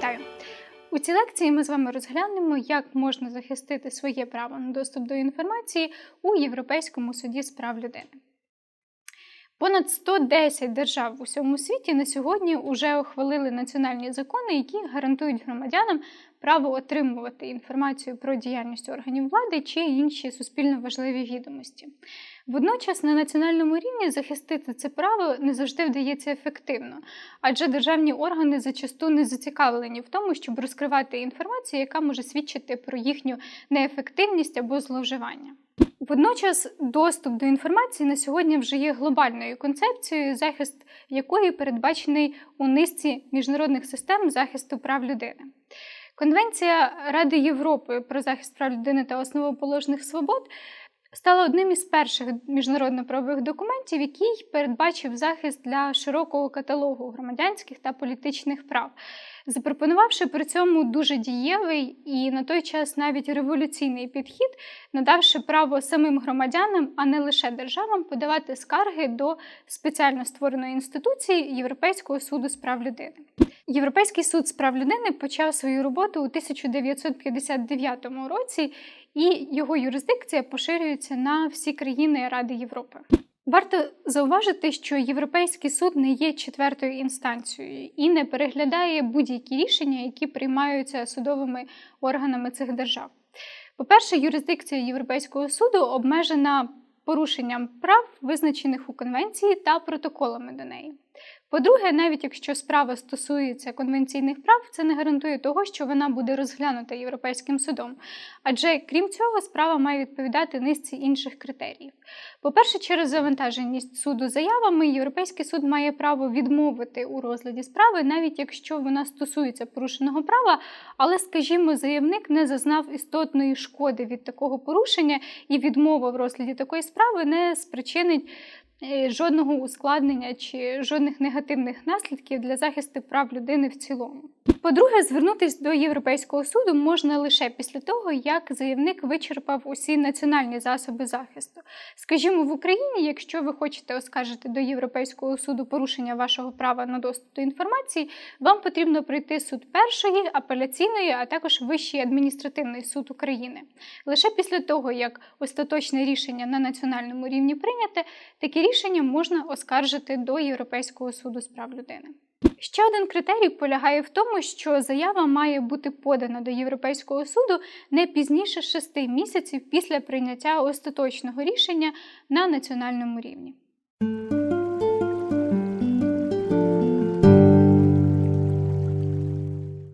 Вітаю! У цій лекції ми з вами розглянемо, як можна захистити своє право на доступ до інформації у Європейському суді з прав людини. Понад 110 держав в усьому світі на сьогодні вже ухвалили національні закони, які гарантують громадянам право отримувати інформацію про діяльність органів влади чи інші суспільно важливі відомості. Водночас на національному рівні захистити це право не завжди вдається ефективно, адже державні органи зачасту не зацікавлені в тому, щоб розкривати інформацію, яка може свідчити про їхню неефективність або зловживання. Водночас доступ до інформації на сьогодні вже є глобальною концепцією, захист якої передбачений у низці міжнародних систем захисту прав людини. Конвенція Ради Європи про захист прав людини та основоположних свобод стала одним із перших міжнародно-правових документів, який передбачив захист для широкого каталогу громадянських та політичних прав, запропонувавши при цьому дуже дієвий і на той час навіть революційний підхід, надавши право самим громадянам, а не лише державам, подавати скарги до спеціально створеної інституції Європейського суду з прав людини. Європейський суд з прав людини почав свою роботу у 1959 році, і його юрисдикція поширюється на всі країни Ради Європи. Варто зауважити, що Європейський суд не є четвертою інстанцією і не переглядає будь-які рішення, які приймаються судовими органами цих держав. По-перше, юрисдикція Європейського суду обмежена порушенням прав, визначених у конвенції та протоколами до неї. По-друге, навіть якщо справа стосується конвенційних прав, це не гарантує того, що вона буде розглянута Європейським судом. Адже крім цього, справа має відповідати низці інших критеріїв. По-перше, через завантаженість суду заявами, Європейський суд має право відмовити у розгляді справи, навіть якщо вона стосується порушеного права, але, скажімо, заявник не зазнав істотної шкоди від такого порушення, і відмова в розгляді такої справи не спричинить жодного ускладнення чи жодних негативних наслідків для захисту прав людини в цілому. По-друге, звернутися до Європейського суду можна лише після того, як заявник вичерпав усі національні засоби захисту. Скажімо, в Україні, якщо ви хочете оскаржити до Європейського суду порушення вашого права на доступ до інформації, вам потрібно пройти суд першої, апеляційної, а також Вищий адміністративний суд України. Лише після того, як остаточне рішення на національному рівні прийняте, такі рішення можна оскаржити до Європейського суду з прав людини. Ще один критерій полягає в тому, що заява має бути подана до Європейського суду не пізніше шести місяців після прийняття остаточного рішення на національному рівні.